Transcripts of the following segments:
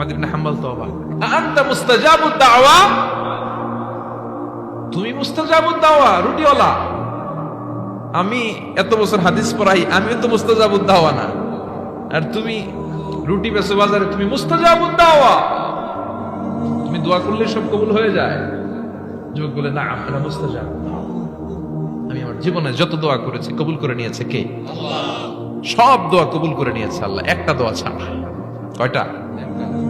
আহমদ ইবনে হাম্বল তো অবাক আনতা মুস্তাজাবুদ দাওয়া? তুমি মুস্তাজাবুদ দাওয়া রুটিওয়ালা। আমি এত বছর হাদিস পড়াই আমিও তো মুস্তাজাবুদ দাওয়া না। আর তুমি রুটি বেসো বাজারে তুমি মুস্তাজাবুদ দাওয়া। তুমি দোয়া করলে সব কবুল হয়ে যায়। যুবক বলে না আমরা মুস্তাজাব আমি আমার জীবনে যত দোয়া করেছি কবুল করে নিয়েছে কে? সব দোয়া কবুল করে নিয়েছে আল্লাহ একটা দোয়া ছাড়া। কয়টা?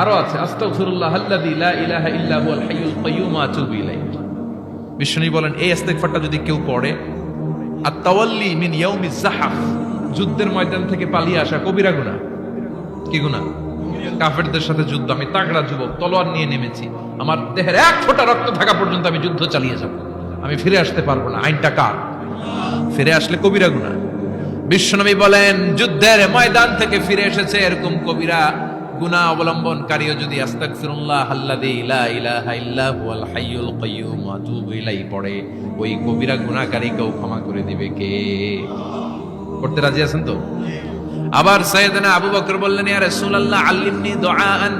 আরও আছে, আস্তাগফিরুল্লাহ আল্লাযী লা ইলাহা ইল্লা হুয়াল হাইয়ুল কাইয়্যুম আতুবু ইলাইহি। বিশ্বনবী বলেন, এই ইস্তেগফারটা যদি কেউ পড়ে আর তাওয়াল্লি মিন ইয়াউমিজ জাহাফ যুদ্ধের ময়দান থেকে পালিয়ে আসা কবিরা গুনাহ। কি গুনাহ? কাফেরদের সাথে যুদ্ধ, আমি তাগড়া যুবক, তলোয়ার নিয়ে নেমেছি, আমার দেহের এক ফোঁটা রক্ত থাকা পর্যন্ত আমি যুদ্ধ চালিয়ে যাব। আমি ফিরে আসতে পারব না, আইনটা কার? ফিরে আসলে কবিরা গুনাহ। বিশ্বনবী বলেন, যুদ্ধের ময়দান থেকে ফিরে এসেছে এরকম কবিরা গুনাহ অবলম্বনকারীও যদি আস্তাগফিরুল্লাহ আল্লাযী লা ইলাহা ইল্লা হুয়াল হাইয়ুল কাইয়্যুম ওয়া আতুবু ইলাইহি পড়ে, ওই কবিরা গুনাহকারীকেও ক্ষমা করে দিবে কে? করতে রাজি আছেন তো? আবার সাইয়েদনা আবু বকর বললেন, ইয়া রাসূলুল্লাহ, আল্লিমনি দুআআন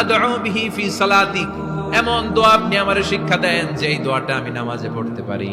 আদউ বিহি ফি সালাতি এমন দোয়া আপনি আমারে শিক্ষা দেন যে এই দোয়াটা আমি নামাজে পড়তে পারি।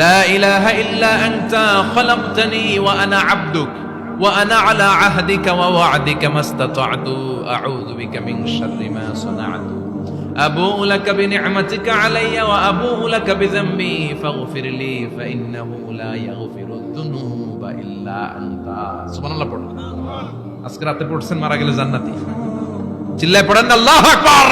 লা ইলাহা ইল্লা আনতা খলাকতানি ওয়া আনা আবদুক ওয়া আনা আলা আহদিকা ওয়া ওয়া'দিকা মাস্তাতা'তু আউযু বিকা মিন শাররি মা সানা'তু أبوء لك بنعمتك علي وأبوء لك بذنبي فاغفر لي فإنه لا يغفر الذنوب إلا أنت سبحان الله পড়ুন আজকে রাতে পড়ছেন মারা গেলে জান্নাতি চিল্লায় পড়েন আল্লাহু আকবার